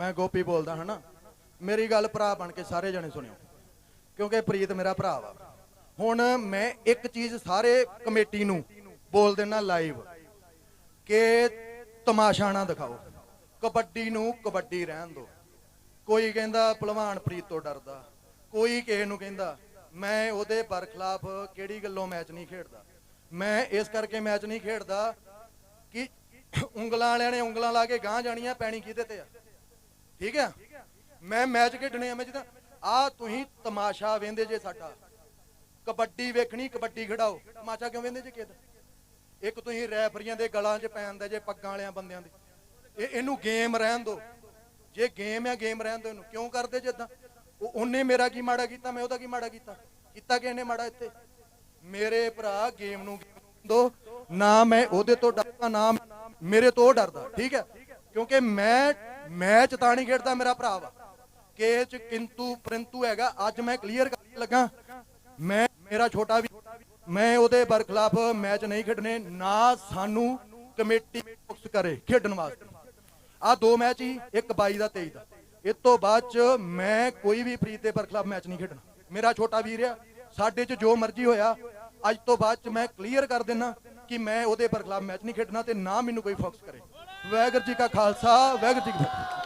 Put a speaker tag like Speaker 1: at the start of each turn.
Speaker 1: ਮੈਂ ਗੋਪੀ ਬੋਲਦਾ, ਹਨਾ? ਮੇਰੀ ਗੱਲ ਭਰਾ ਬਣ ਕੇ ਸਾਰੇ ਜਣੇ ਸੁਣਿਓ, ਕਿਉਂਕਿ ਪ੍ਰੀਤ ਮੇਰਾ ਭਰਾ ਵਾ। ਹੁਣ ਮੈਂ ਇੱਕ ਚੀਜ਼ ਸਾਰੇ ਕਮੇਟੀ ਨੂੰ ਬੋਲ ਦੇਣਾ ਲਾਈਵ, ਕਿ ਤਮਾਸ਼ਾ ਨਾ ਦਿਖਾਓ। ਕਬੱਡੀ ਨੂੰ ਕਬੱਡੀ ਰਹਿਣ ਦਿਓ ਕੋਈ ਕਹਿੰਦਾ ਭਲਵਾਨ ਪ੍ਰੀਤ ਤੋਂ ਡਰਦਾ, ਕੋਈ ਕਿਸੇ ਨੂੰ ਕਹਿੰਦਾ, ਮੈਂ ਉਹਦੇ ਬਰਖਲਾਫ ਕਿਹੜੀ ਗੱਲੋਂ ਮੈਚ ਨਹੀਂ ਖੇਡਦਾ? ਮੈਂ ਇਸ ਕਰਕੇ ਮੈਚ ਨਹੀਂ ਖੇਡਦਾ ਕਿ ਉਂਗਲਾਂ ਵਾਲਿਆਂ ਨੇ ਉਂਗਲਾਂ ਲਾ ਕੇ ਗਾਂ ਜਾਣੀਆਂ ਪੈਣੀ ਕਿਹਦੇ ਤੇ ਆ? ਠੀਕ ਹੈ? ਮੈਂ ਮੈਚ ਖੇਡਣੇ ਆ ਜਿੱਦਾਂ, ਆ ਤੁਸੀਂ ਤਮਾਸ਼ਾ ਵੇਂਦੇ ਜੇ ਸਾਡਾ। ਕਬੱਡੀ ਵੇਖਣੀ, ਕਬੱਡੀ ਖਿਡਾਓ। ਤਮਾਸ਼ਾ ਕਿਉਂ ਵੇਂਦੇ ਜੇ ਕਿਦ ਇੱਕ ਤੁਸੀਂ ਰੈਫਰੀਆਂ ਦੇ ਗਲਾਂ 'ਚ ਪੈਂਦੇ ਜੇ ਪੱਗਾਂ ਵਾਲਿਆਂ ਬੰਦਿਆਂ ਦੇ। ਇਹ ਇਹਨੂੰ ਗੇਮ ਰਹਿਣ ਦਿਓ ਜੇ ਗੇਮ ਆ ਗੇਮ ਰਹਿਣ ਦਿਓ ਇਹਨੂੰ। ਕਿਉਂ ਕਰਦੇ ਜਿੱਦਾਂ ਉਹ ਉਹਨੇ ਮੇਰਾ ਕੀ ਮਾੜਾ ਕੀਤਾ, ਮੈਂ ਉਹਦਾ ਕੀ ਮਾੜਾ ਕੀਤਾ? ਕੀਤਾ ਕਿ ਇਹਨੇ ਮਾੜਾ ਇੱਥੇ? ਮੇਰੇ ਭਰਾ ਗੇਮ ਨੂੰ ਦੋ। ਨਾ ਮੈਂ ਉਹਦੇ ਤੋਂ ਡਰਦਾ, ਨਾ ਮੇਰੇ ਤੋਂ ਉਹ ਡਰਦਾ। ਠੀਕ ਹੈ? ਕਿਉਂਕਿ ਮੈਂ ਮੈਚ ਤਾਂ ਨਹੀਂ ਖੇਡਦਾ ਮੇਰਾ ਭਰਾ ਵਾ। ਕਿ ਚ ਕਿੰਤੂ ਪਰੰਤੂ ਹੈਗਾ। ਅੱਜ ਮੈਂ ਕਲੀਅਰ ਕਰਨ ਲੱਗਾ। ਮੈਂ, ਮੇਰਾ ਛੋਟਾ ਵੀ ਮੈਂ ਉਹਦੇ ਬਰਖਲਾਫ ਮੈਚ ਨਹੀਂ ਖੇਡਣੇ। ਨਾ ਸਾਨੂੰ ਕਮੇਟੀ ਫੋਕਸ ਕਰੇ ਖੇਡਣ ਵਾਸਤੇ। ਆ ਦੋ ਮੈਚ ਹੀ, ਇੱਕ 22 ਦਾ 23 ਦਾ। ਇਸ ਤੋਂ ਬਾਅਦ ਚ ਮੈਂ ਕੋਈ ਵੀ ਪ੍ਰੀਤ ਦੇ ਬਰਖਲਾਫ ਮੈਚ ਨਹੀਂ ਖੇਡਣਾ। ਮੇਰਾ ਛੋਟਾ ਵੀਰ ਆ। ਸਾਡੇ ਚ ਜੋ ਮਰਜ਼ੀ ਹੋਇਆ, ਅੱਜ ਤੋਂ ਬਾਅਦ ਚ ਮੈਂ ਕਲੀਅਰ ਕਰ ਦੇਣਾ ਕਿ ਮੈਂ ਉਹਦੇ ਬਰਖਲਾਫ ਮੈਚ ਨਹੀਂ ਖੇਡਣਾ ਤੇ ਨਾ ਮੈਨੂੰ ਕੋਈ ਫੋਕਸ ਕਰੇ। ਵਾਹਿਗੁਰੂ ਜੀ ਕਾ ਖਾਲਸਾ, ਵਾਹਿਗੁਰੂ ਜੀ ਕੀ ਫਤਿਹ।